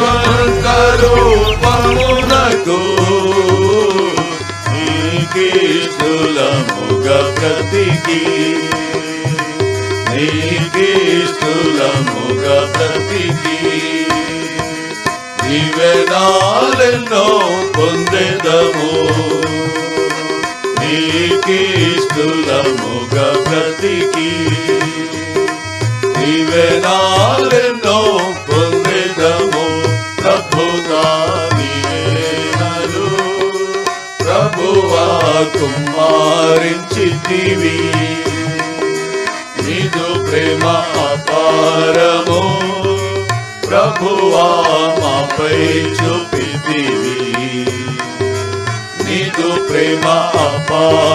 నీ స్వర్గరూపమునకు నీకిష్టులముగ ప్రతికి నీకిష్టులముగ ప్రతికి దివ్యనాలెన్నో పొందెదము. నీకిష్టులముగ ప్రతికి దివ్యనాలెన్నో పొంద కుమారించితివి నిజు ప్రేమ అపారము ప్రభువా మాపై చూపితివి. నిజు ప్రేమ అపార